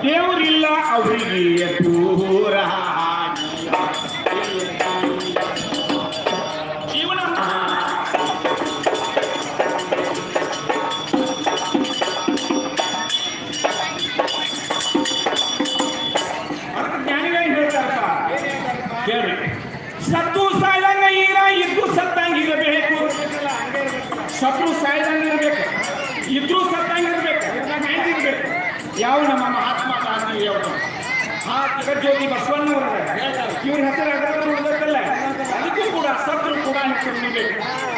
ದೇವರಿಲ್ಲ ಅವರಿಗೆ ದೂರ ಜೀವನ ಜ್ಞಾನಿಗಳು ಹೇಳ್ತಾರಪ್ಪ ಕೇಳಿ ಸತ್ತು ಸಾಯ್ದಂಗ ಈಗ ಇದ್ದು ಸತ್ತಂಗ ಇರಬೇಕು. ಸತ್ರು ಸಾಯ್ದಂಗ ಇರಬೇಕು. ಇದ್ರು ಸತ್ತಂಗ ಇರ್ಬೇಕು. ಯಾವ ನಮ್ಮ ಆ ಜಗಜ್ಯೋತಿ ಬಸವಣ್ಣವರ ಇವ್ರ ಹೆಸರು ಅದ್ರಲ್ಲಿ ಉಳಿದಕ್ಕಲ್ಲ ಅದಕ್ಕೂ ಕೂಡ ಸತ್ರು ಕೂಡ ಹೆಸರು ಉಳಿಬೇಕು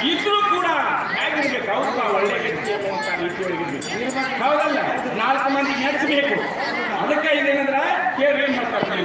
ಇದ್ರು ಕೂಡ ಹೇಗಿರ್ಬೇಕು ಅವ್ರು ಒಳ್ಳೆ ವ್ಯಕ್ತಿ ಹೌದಲ್ಲ? ನಾಲ್ಕು ಮಂದಿ ನೆಚ್ಚಬೇಕು ಅದಕ್ಕೆ ಇದೇನಂದ್ರೆ, ಕೇರ್ ಏನ್ ಮಾಡ್ತಾರೆ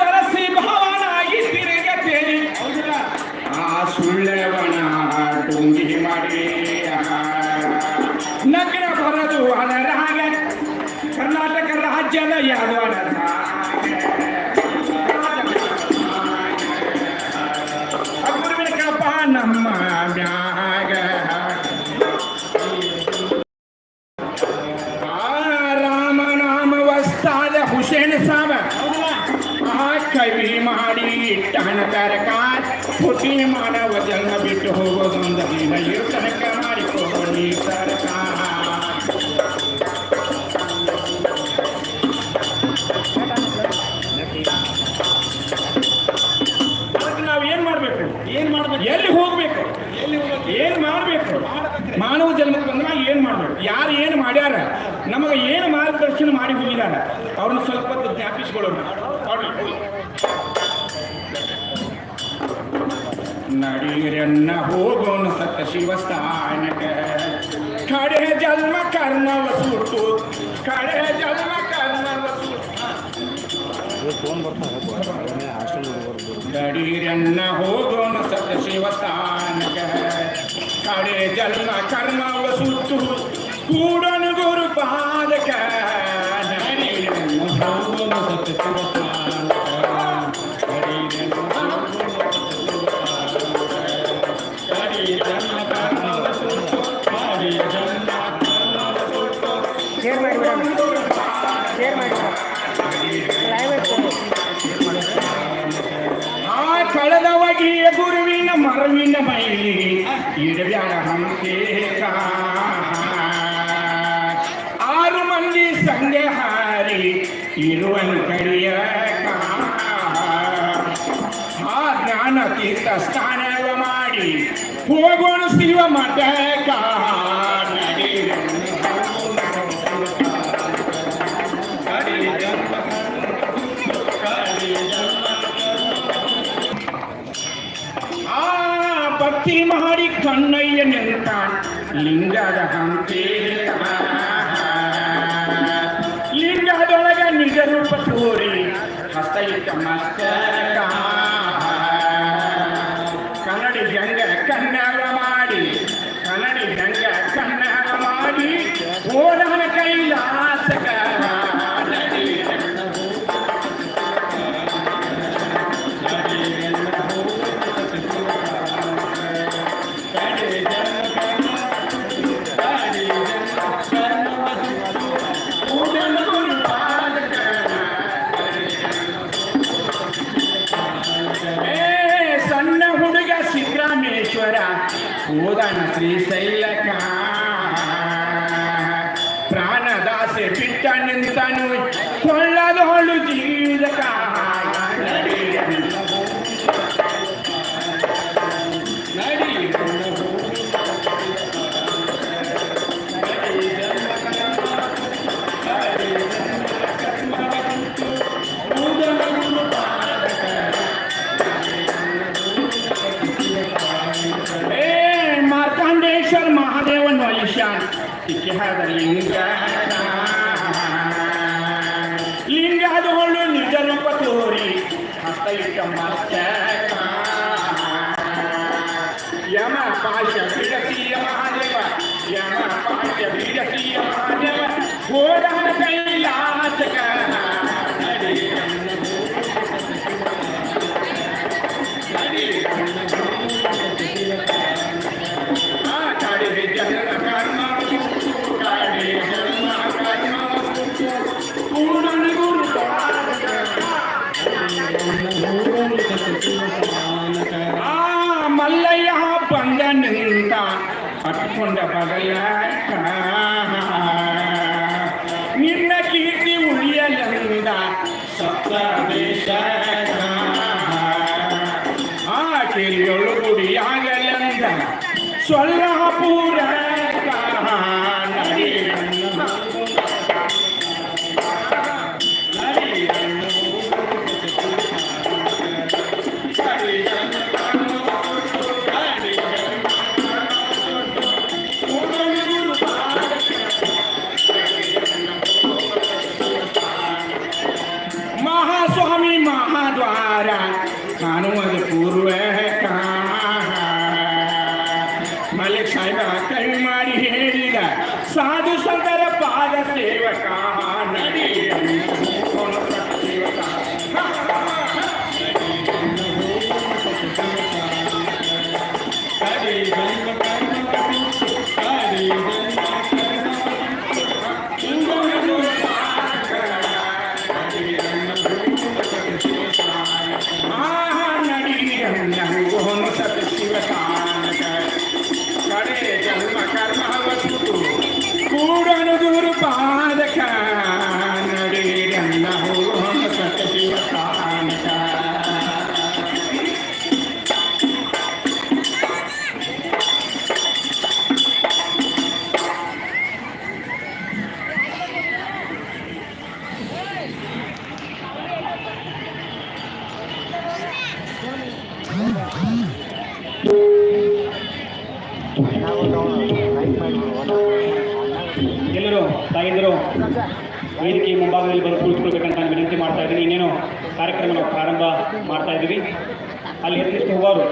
ಧರಿಸಿ ಭಾವನಾಗಿ ತಿರುಗತೇನೆ ಆ ಸುಳ್ಳವನ ಟುಂಗಿ ಮಾಡಿ ನಗ್ನ ಬರದು ಅದರಾಗ ಕವಿ ಮಾಡಿ ಇಟ್ಟವನ ತರಕ ಪುತಿ ಮಾನವ ಜನ್ಮ ಬಿಟ್ಟು ಹೋಗೋದೊಂದ ದಿನ ತನಕ ಮಾಡಿಕೊಳ್ಳಿ ತರಕ ಏನ್ ಮಾಡ್ಬೇಕು? ಏನ್ ಮಾಡ್ಬೇಕು? ಎಲ್ಲಿ ಹೋಗ್ಬೇಕು? ಎಲ್ಲಿ ಹೋಗ್ಬೇಕು? ಏನ್ ಮಾಡ್ಬೇಕು? ಮಾನವ ಜನ್ಮಕ್ಕೆ ಬಂದ್ರೆ ನಾವು ಏನು ಮಾಡಬೇಕು? ಯಾರು ಏನು ಮಾಡ್ಯಾರ? ನಮಗೆ ಏನು ಮಾರ್ಗದರ್ಶನ ಮಾಡಿ ಹೋಗಿದ್ದಾರೆ ಅವ್ರನ್ನ ಸ್ವಲ್ಪ ಹೊತ್ತು ಜ್ಞಾಪಿಸ್ಕೊಳ್ಳೋಣ. ನಡೀರನ್ನ ಹೋಗೋಣ ಸತ್ತ ಶಿವಸ್ಥಾನಕ್ಕೆ ಕಡೆ ಜನ್ಮ ಕರ್ಮವ ಸುಟ್ಟು ಕಡೆ ಜನ್ಮ ಕರ್ಮವ ಸುಟ್ಟು ಫೋನ್ ಬರ್ತಾರೆ ಹಾಸ್ಟೆಲ್ ಬರ್ಬೋದು ನಡೀರನ್ನ ಹೋಗೋಣ ಸತ್ತ ಶಿವಸ್ಥಾನಕ್ಕೆ ಕಡೆ ಜನ್ಮ ಕರ್ಮವ ಸುಟ್ಟು ಕೂಡನು ಗುರು ಪಾದಕ ಬಗೆಯ ಗುರುವಿನ ಮರವಿನ ಮೈಲಿ ಇಡಬ್ಯಾಡ ಹಂಸೇಕ ಆರು ಮಂದಿ ಸಂಜೆ ಹಾರಿ ಇರುವನು ಕಡಿಯ ಆ ಜ್ಞಾನ ತೀರ್ಥ ಸ್ನಾನವ ಮಾಡಿ ಹೋಗೋಣ ಶಿವ ಮಠಕ ಆ ಭಕ್ತಿ ಮಾಡಿ ಕಣ್ಣಯ್ಯ ನಿಂತ ಲಿಂಗದ ಹಂಪಿ ಲಿಂಗದೊಳಗ ನಿಜ ರೂಪ ತೋರಿ. ಹಸ್ತ ಇಟ್ಟ ಓದನ ಶ್ರೀಶೈಲಕ ಪ್ರಾಣದಾಸೆ ಬಿಟ್ಟ ನಿಂತನು ಕೊಳ್ಳದೊಳು ಜೀವಿದಕ ಲಿಂಗ ಲಿಂಗದೊಳು ನಿಜ ರೂಪ ತೋರಿ ಹಸ್ತ ಇಟ್ಟ ಮಸ್ತಕ. ಯಮ ಪಾಶ ಬಿಡಸಿಯ ಮಹಾದೇವ ಯಮ ಪಾಶ ಬಿಡಸಿಯ ಮಹಾದೇವ ಘೋರನ ಕೈಲಾಸಕ கொண்ட பகையாய். நின்ன கீர்த்தி உளியலந்தா சப்தவேஷ ஆற்றில் எழுபடியாக ತಾಯಂದಿರು ವೇದಿಕೆ ಮುಂಭಾಗದಲ್ಲಿ ಬಂದು ಕುಳಿತುಕೊಳ್ಬೇಕಂತ ನಾನು ವಿನಂತಿ ಮಾಡ್ತಾ ಇದ್ದೀನಿ. ಇನ್ನೇನು ಕಾರ್ಯಕ್ರಮ ನಾವು ಪ್ರಾರಂಭ ಮಾಡ್ತಾ ಇದ್ದೀವಿ. ಅಲ್ಲಿ ಎತ್ತಿಷ್ಟು ಹೋಗೋರು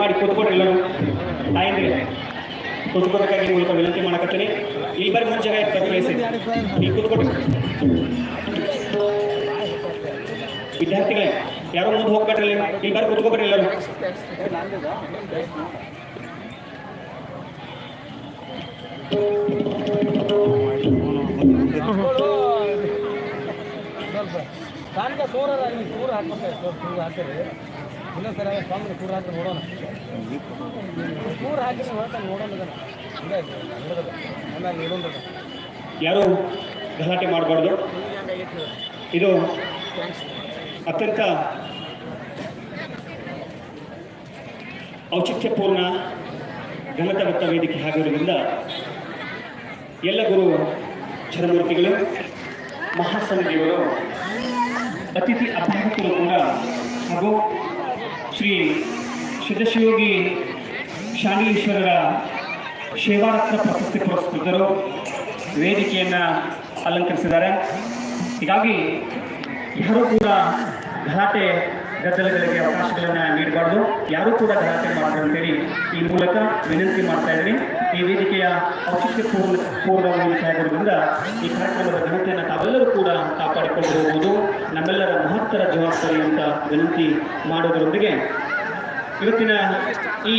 ಮಾಡಿ ಕೂತ್ಕೊಡ್ರಿ ಎಲ್ಲರೂ. ತಾಯಿಂದ್ರಿ ಕೂತ್ಕೋಬೇಕಾಗಿ ಮೂಲಕ ವಿನಂತಿ ಮಾಡಕತ್ತೀನಿ. ಇಲ್ಲಿ ಬರೀ ಮುಂಚೆ ಪ್ಲೇಸ್ ಇಲ್ಲಿ. ಕೂತ್ಕೊಡ್ರಿ ವಿದ್ಯಾರ್ಥಿಗಳೇ, ಯಾರೋ ಮುಂದೆ ಹೋಗ್ಬೇಡ್ರಿ ಇಲ್ಲಿ ಬರೀ ಕೂತ್ಕೊಬೇಡ್ರಿ ಎಲ್ಲರೂ. ಇಲ್ಲಿ ಸೂರು ಹಾಕ್ಬೇಕು ಸೂರು ಹಾಕಿರಿ ಇಲ್ಲ ಸರ್ ಸ್ವಾಮಿ ಸೂರು ಹಾಕಿ ನೋಡೋಣ ಹಾಕಿ ನೋಡೋಣ ಯಾರು ಗಲಾಟೆ ಮಾಡಬಾರ್ದು? ಇದು ಅತ್ಯಂತ ಔಚಿತ್ಯಪೂರ್ಣ ಘನತವತ್ತ ವೇದಿಕೆ ಆಗಿರುವುದರಿಂದ ಎಲ್ಲ ಗುರು ಚರಮೂರ್ತಿಗಳು ಮಹಾಸಮಿತಿಗಳು ಅತಿಥಿ ಅಭ್ಯರ್ಥಿಗಳು ಕೂಡ, ಹಾಗೂ ಶ್ರೀ ಸಿದ್ಧಶಿವೋಗಿ ಶಾಂಡೀಶ್ವರರ ಸೇವಾರತ್ನ ಪ್ರಶಸ್ತಿ ಪುರಸ್ಕೃತರು ವೇದಿಕೆಯನ್ನು ಅಲಂಕರಿಸಿದ್ದಾರೆ. ಹೀಗಾಗಿ ಯಾರೂ ಕೂಡ ಗಲಾಟೆ, ಗದ್ದಲಗಳಿಗೆ ಅವಕಾಶಗಳನ್ನು ನೀಡಬಾರ್ದು. ಯಾರೂ ಕೂಡ ಗಲಾಟೆ ಮಾಡಬಾರ್ದು ಅಂತೇಳಿ ಈ ಮೂಲಕ ವಿನಂತಿ ಮಾಡ್ತಾ ಇದ್ದೀನಿ. ಈ ವೇದಿಕೆಯ ಔಚಿತ್ಯ ಪೂರ್ಣ ಪೂರ್ಣವಾಗಿ ಈ ಕಾರ್ಯಕ್ರಮದ ಘನತೆಯನ್ನು ತಾವೆಲ್ಲರೂ ಕೂಡ ಕಾಪಾಡಿಕೊಂಡಿರುವುದು ನಮ್ಮೆಲ್ಲರ ಮಹತ್ತರ ಜವಾಬ್ದಾರಿ ಅಂತ ವಿನಂತಿ ಮಾಡೋದರೊಂದಿಗೆ ಇವತ್ತಿನ ಈ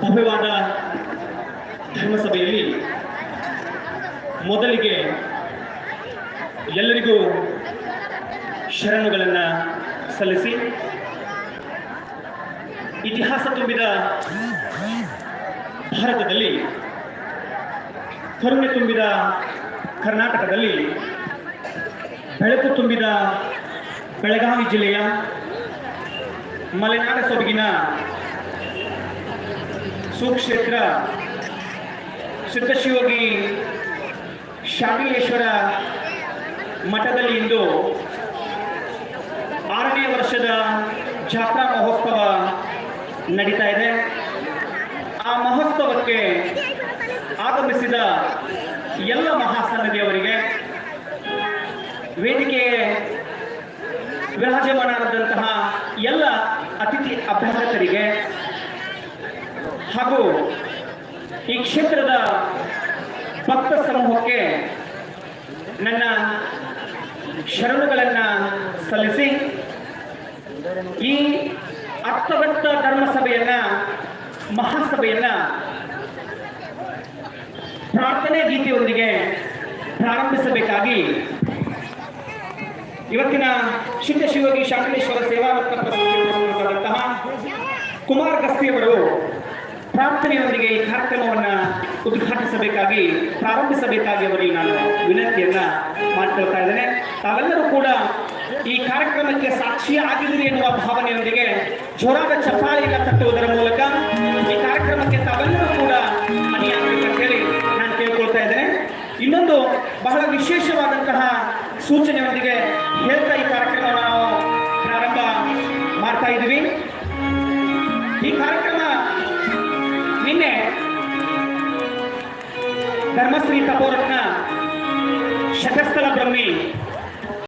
ಭವ್ಯವಾದ ಧರ್ಮಸಭೆಯಲ್ಲಿ ಮೊದಲಿಗೆ ಎಲ್ಲರಿಗೂ ಶರಣುಗಳನ್ನು ಸಲ್ಲಿಸಿ ಇತಿಹಾಸ ತುಂಬಿದ ಭಾರತದಲ್ಲಿ ಕರುಣೆ ತುಂಬಿದ ಕರ್ನಾಟಕದಲ್ಲಿ, ಬೆಳಕು ತುಂಬಿದ ಬೆಳಗಾವಿ ಜಿಲ್ಲೆಯ ಮಲೆನಾಡ ಸೊಬಗಿನ ಸುಕ್ಷೇತ್ರ ಸಿದ್ಧಶಿವಗಿ ಶಾಮಿಲೇಶ್ವರ ಮಠದಲ್ಲಿ ಇಂದು ಆರನೇ ವರ್ಷದ ಜಾತ್ರಾ ಮಹೋತ್ಸವ ನಡೀತಾ ಇದೆ. ಆ ಮಹೋತ್ಸವಕ್ಕೆ ಆಗಮಿಸಿದ ಎಲ್ಲ ಮಹಾಸನ್ನದಿಯವರಿಗೆ ವೇದಿಕೆ ವಿರಾಜಮಾನರಾದಂತಹ ಎಲ್ಲ ಅತಿಥಿ ಅಭ್ಯಾಗತರಿಗೆ ಹಾಗೂ ಈ ಕ್ಷೇತ್ರದ ಭಕ್ತ ಸಮೂಹಕ್ಕೆ ನನ್ನ ಶರಣುಗಳನ್ನು ಸಲ್ಲಿಸಿ ಈ ಅರ್ಥವತ್ತ ಧರ್ಮಸಭೆಯನ್ನ ಮಹಾಸಭೆಯನ್ನ ಪ್ರಾರ್ಥನೆ ಗೀತೆಯೊಂದಿಗೆ ಪ್ರಾರಂಭಿಸಬೇಕಾಗಿ ಇವತ್ತಿನ ಶುದ್ಧ ಶಿವಗಿ ಸೇವಾ ಸೇವಾರತ್ನ ಪ್ರಶಸ್ತಿಯಾದಂತಹ ಕುಮಾರ್ ಗಸ್ತಿಯವರು ಪ್ರಾರ್ಥನೆಯೊಂದಿಗೆ ಈ ಕಾರ್ಯಕ್ರಮವನ್ನು ಉದ್ಘಾಟಿಸಬೇಕಾಗಿ, ಪ್ರಾರಂಭಿಸಬೇಕಾಗಿ ಅವರಿಗೆ ನಾನು ವಿನಂತಿಯನ್ನ ಮಾಡಿಕೊಳ್ತಾ ಇದ್ದೇನೆ. ತಾವೆಲ್ಲರೂ ಕೂಡ ಈ ಕಾರ್ಯಕ್ರಮಕ್ಕೆ ಸಾಕ್ಷಿ ಆಗಿದ್ದೀರಿ ಎನ್ನುವ ಭಾವನೆಯೊಂದಿಗೆ ಜೋರಾದ ಚಪ್ಪಾಳೆಯನ್ನು ತಟ್ಟುವುದರ ಮೂಲಕ ಈ ಕಾರ್ಯಕ್ರಮಕ್ಕೆ ತಾವೆಲ್ಲರೂ ಸೂಚನೆಯೊಂದಿಗೆ ಹೇಳ್ತಾ ಈ ಕಾರ್ಯಕ್ರಮವನ್ನು ನಾವು ಪ್ರಾರಂಭ ಮಾಡ್ತಾ ಇದ್ದೀವಿ. ಈ ಕಾರ್ಯಕ್ರಮ ನಿನ್ನೆ ಧರ್ಮಶ್ರೀ ಬ್ರಹ್ಮಿ